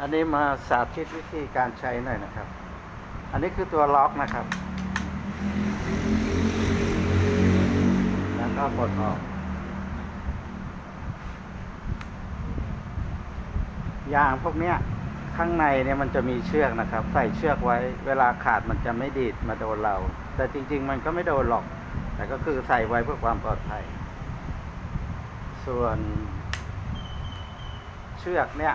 อันนี้มาสาธิตวิธีการใช้หน่อยนะครับ อันนี้คือตัวล็อกนะครับ แล้วก็กดออก ยางพวกเนี้ยข้างในเนี่ยมันจะมีเชือกนะครับ ใส่เชือกไว้ เวลาขาดมันจะไม่ดีดมาโดนเรา แต่จริง ๆ มันก็ไม่โดนหรอก แต่ก็คือใส่ไว้เพื่อความปลอดภัย ส่วนเชือกเนี่ย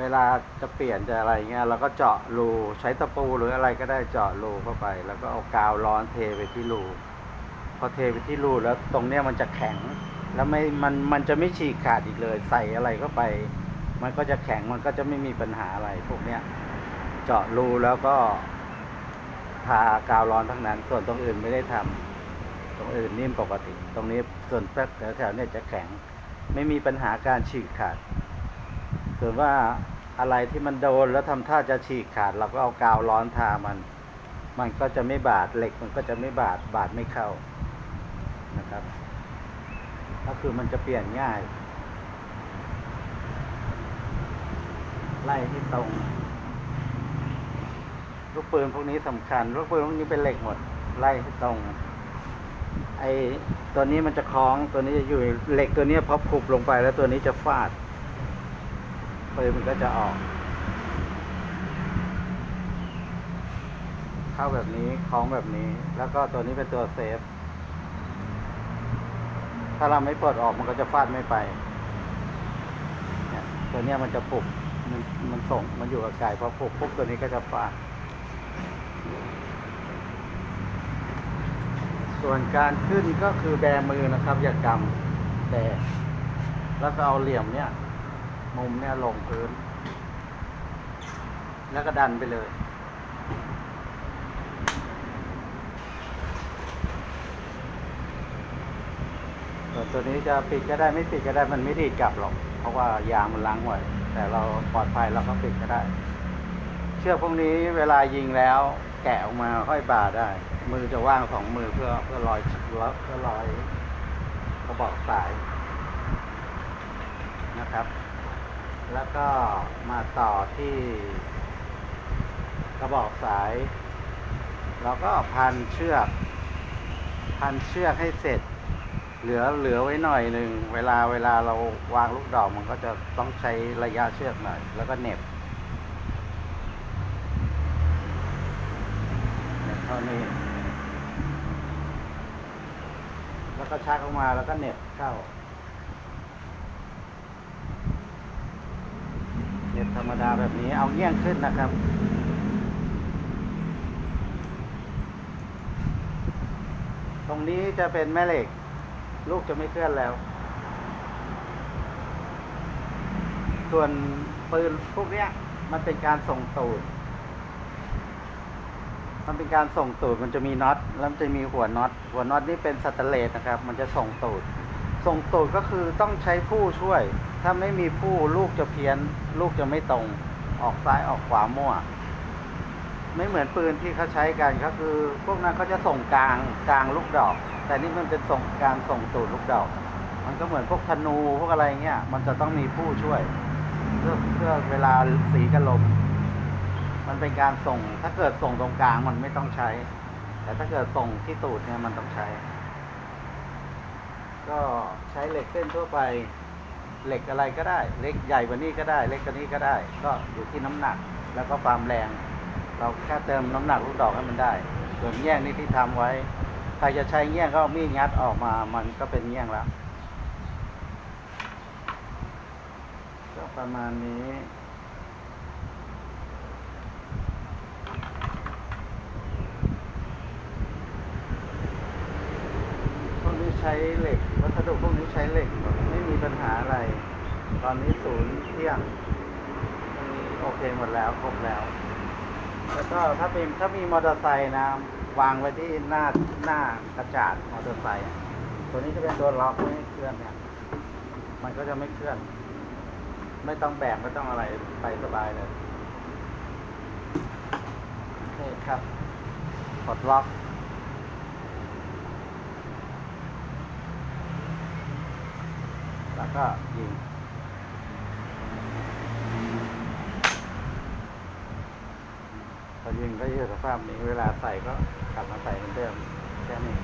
เวลาจะเปลี่ยนจะอะไรเงี้ยเราก็เจาะรูใช้ตะปูหรืออะไรก็ได้เจาะรูเข้าไป แล้วก็เอากาวร้อนเทไปที่รูพอเทไปที่รูแล้วตรงเนี้ยมันจะแข็ง แล้วไม่มันมันจะไม่ฉีกขาดอีกเลย ใส่อะไรเข้าไป มันก็จะแข็งมันก็จะไม่มีปัญหาอะไรพวกเนี้ยเจาะรูแล้วก็ทากาวร้อนทั้งนั้น ส่วนตรงอื่นไม่ได้ทำตรงอื่นนิ่มปกติ ตรงนี้ส่วนแถวๆเนี่ยจะแข็ง ไม่มีปัญหาการฉีกขาด ส่วนว่าอะไรที่มันโดนแล้วทำท่าจะฉีกขาด เราก็เอากาวร้อนทามัน มันก็จะไม่บาดเหล็กมันก็จะไม่บาดบาดไม่เข้านะครับ ก็คือมันจะเปลี่ยนง่าย ไล่ให้ตรงลูกปืนพวกนี้สำคัญลูกปืนพวกนี้เป็นเหล็กหมด ไล่ให้ตรง ไอ้ตัวนี้มันจะคล้องตัวนี้จะอยู่เหล็กตัวนี้พอขุบลงไปแล้วตัวนี้จะฟาด ปืนมันก็จะออก เข้าแบบนี้คล้องแบบนี้ แล้วก็ตัวนี้เป็นตัวเซฟ ถ้าเราไม่เปลดออกมันก็จะฟาดไม่ไปเนี่ยตัวนี้มันจะปุบมันมันส่งมันอยู่กับไก่พอปุบปุ๊บตัวนี้ก็จะฟาดส่วนการขึ้นก็คือแบมือนะครับอย่ากำแต่แล้วก็เอาเหลี่ยมเนี่ย มุมเนี่ยลงพื้น แล้วก็ดันไปเลย ส่วนตัวนี้จะปิดก็ได้ไม่ปิดก็ได้มันไม่ดีดกลับหรอก เพราะว่ายางมันล้างไว้แต่เราปลอดภัยเราก็ปิดก็ได้ เชือกพวกนี้เวลายิงแล้ว แกะออกมาห้อยบ่าได้ มือจะว่างสองมือเพื่อเพื่อลอยเพื่อลอยกระบอกสายนะครับ แล้วก็มาต่อที่กระบอกสาย เราก็พันเชือก พันเชือกให้เสร็จ เหลือเหลือไว้หน่อยหนึ่งเวลาเวลาเราวางลูกดอกมันก็จะต้องใช้ระยะเชือกหน่อย แล้วก็เหน็บเน็บเท่านี้ แล้วก็ชักออกมาแล้วก็เหน็บเข้า เหน็บธรรมดาแบบนี้เอาเงี้ยงขึ้นนะครับตรงนี้จะเป็นแม่เหล็ก ลูกจะไม่เคลื่อนแล้ว ส่วนปืนพวกเนี้ย มันเป็นการส่งตูด มันเป็นการส่งตูดมันจะมีน็อต แล้วมันจะมีหัวน็อต หัวน็อตนี่เป็นสแตนเลสนะครับ มันจะส่งตูด ส่งตูดก็คือต้องใช้ผู้ช่วย ถ้าไม่มีผู้ลูกจะเพี้ยน ลูกจะไม่ตรง ออกซ้ายออกขวามั่ว ไม่เหมือนปืนที่เขาใช้กันก็คือ พวกนั้นเขาจะส่งกลางกลางลูกดอก แต่นี่มันเป็นส่งการส่งตูดลูกดอก มันก็เหมือนพวกธนูพวกอะไรเงี้ย มันจะต้องมีผู้ช่วยเพื่อเพื่อเวลาสีกับลม มันเป็นการส่ง ถ้าเกิดส่งตรงกลางมันไม่ต้องใช้ แต่ถ้าเกิดส่งที่ตูดเนี่ยมันต้องใช้ ก็ใช้เหล็กเส้นทั่วไปเหล็กอะไรก็ได้เล็กใหญ่กว่านี้ก็ได้เล็กกว่านี้ก็ได้ ก็อยู่ที่น้ำหนักแล้วก็ความแรง เราแค่เติมน้ำหนักลูกดอกให้มันได้ ส่วนแง่งนี่ที่ทำไว้ ใครจะใช้แง่งก็เอามีดงัดออกมามันก็เป็นแง่งแล้วก็ประมาณนี้ พวกนี้ ใช้เหล็ก วัสดุพวกนี้ใช้เหล็กไม่มีปัญหาอะไร ตอนนี้ศูนย์เที่ยงตรงนี้โอเคหมดแล้วครบแล้ว แล้วก็ถ้าเป็นถ้ามีมอเตอร์ไซค์นะ วางไว้ที่หน้าหน้ากระจาดมอเตอร์ไซค์ตัวนี้จะเป็นตัวล็อกไม่ให้เคลื่อนเนี่ย มันก็จะไม่เคลื่อน ไม่ต้องแบกไม่ต้องอะไรไปสบายเลยโอเคครับกดล็อก แล้วก็ยิงพอยิงก็ยืดสภาพนี้เวลาใส่ก็กลับมาใส่เหมือนเดิมแค่นี้